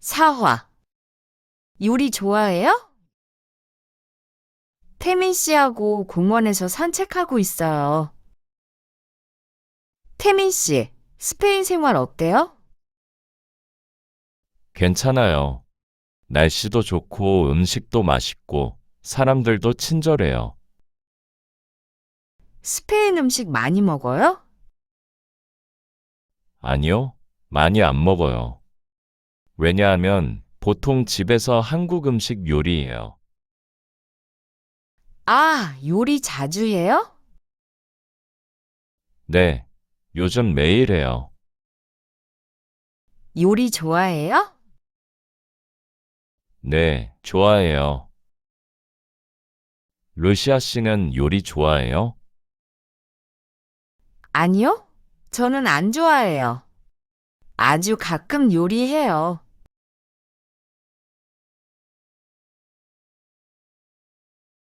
사화. 요리 좋아해요? 태민 씨하고 공원에서 산책하고 있어요. 태민 씨, 스페인 생활 어때요? 괜찮아요. 날씨도 좋고 음식도 맛있고 사람들도 친절해요. 스페인 음식 많이 먹어요? 아니요, 많이 안 먹어요. 왜냐하면 보통 집에서 한국 음식 요리해요. 아, 요리 자주 해요? 네, 요즘 매일 해요. 요리 좋아해요? 네, 좋아해요. 루시아 씨는 요리 좋아해요? 아니요, 저는 안 좋아해요. 아주 가끔 요리해요.